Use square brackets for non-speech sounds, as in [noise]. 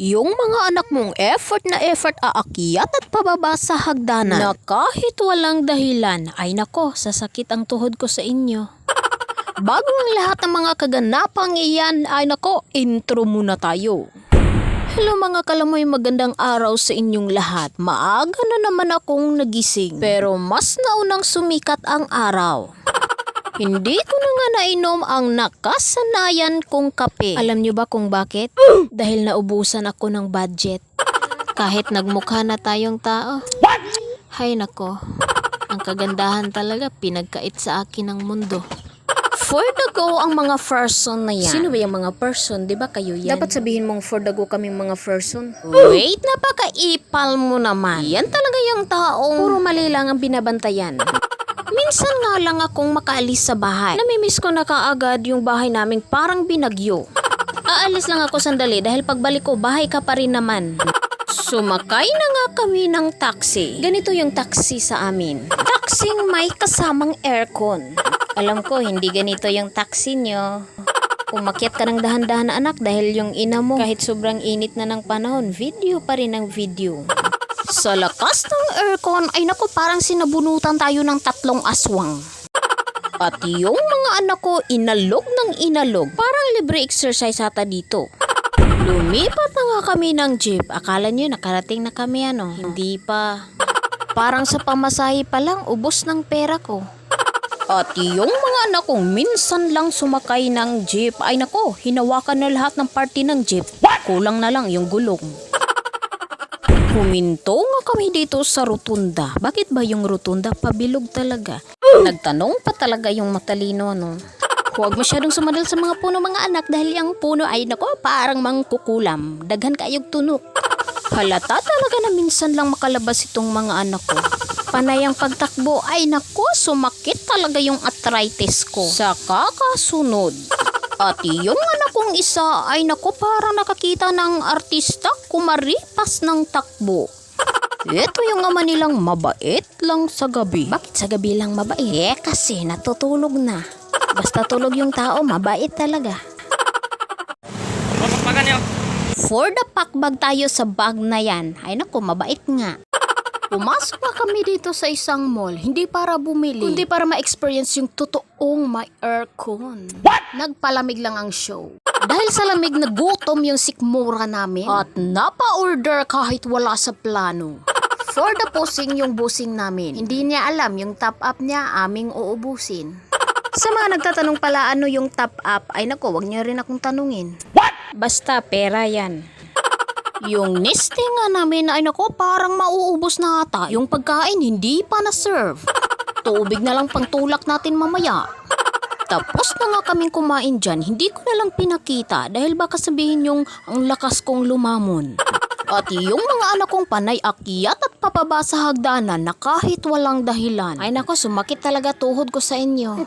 Yung mga anak mong effort na effort aakyat at pababa sa hagdanan na kahit walang dahilan, ay nako, sasakit ang tuhod ko sa inyo. [laughs] Bago ang lahat ng mga kaganapang iyan, ay nako, intro muna tayo. Hello mga kalamoy, magandang araw sa inyong lahat. Maaga na naman akong nagising, pero mas naunang sumikat ang araw. Hindi ko na nga nainom ang nakasanayan kong kape. Alam niyo ba kung bakit? Dahil naubusan ako ng budget. Kahit nagmukha na tayong tao. Hay nako, ang kagandahan talaga pinagkait sa akin ng mundo. For the go ang mga person na yan. Sino ba yung mga person? Di ba kayo yan? Dapat sabihin mong for the go kaming mga person. Wait, napakaipal mo naman. Yan talaga yung taong puro mali lang ang binabantayan. Minsan nga lang akong makaalis sa bahay. Namimiss ko na kaagad yung bahay naming parang binagyo. Aalis lang ako sandali dahil pagbalik ko bahay ka pa rin naman. Sumakay na nga kami ng taxi. Ganito yung taxi sa amin. Taxing may kasamang aircon. Alam ko, hindi ganito yung taxi nyo. Umakyat ka ng dahan-dahan anak dahil yung ina mo kahit sobrang init na ng panahon, video pa rin ang video. Sa lakas ng aircon ay naku parang sinabunutan tayo ng tatlong aswang. At yung mga anak ko inalog ng inalog. Parang libre exercise ata dito. Lumipat na nga kami ng jeep. Akala nyo nakarating na kami ano? Hindi pa. Parang sa pamasahe pa lang, ubos ng pera ko. At yung mga anak kong minsan lang sumakay ng jeep, ay nako, hinawakan na lahat ng party ng jeep. Kulang na lang yung gulong. Huminto nga kami dito sa rotunda. Bakit ba yung rotunda pabilog talaga? Nagtanong pa talaga yung matalino, no? Huwag masyadong sumadal sa mga puno mga anak dahil yung puno ay nako parang mangkukulam. Daghan kayog tunok. Halata talaga na minsan lang makalabas itong mga anak ko. Panay ang pagtakbo ay nako sumakit talaga yung arthritis ko. Sa kakasunod. At yung anak kong isa ay nako parang nakakita ng artista kumaripas ng takbo. [laughs] Ito yung ama nilang mabait lang sa gabi. Bakit sa gabi lang mabait? Eh kasi natutulog na. Basta tulog yung tao, mabait talaga. Papagpagan niyo. For the packbag tayo sa bag na yan. Ay naku, mabait nga. Pumasok na kami dito sa isang mall, hindi para bumili, kundi para ma-experience yung totoong may aircon. Nagpalamig lang ang show. Dahil sa lamig na gutom yung sikmura namin at napa-order kahit wala sa plano. For the posing yung busing namin. Hindi niya alam yung top up niya aming uubusin. Sa mga nagtatanong pala ano yung top up, ay nako, wag niyo rin akong tanungin. Basta pera yan. Yung nesting nga namin ay nako parang mauubos na ata. Yung pagkain hindi pa na-serve. Tubig na lang pang tulak natin mamaya. Tapos na nga kaming kumain dyan, hindi ko na lang pinakita dahil baka sabihin yung ang lakas kong lumamon. At yung mga anak kong panay akyat at papaba sa hagdanan na kahit walang dahilan. Ay nako, sumakit talaga tuhod ko sa inyo.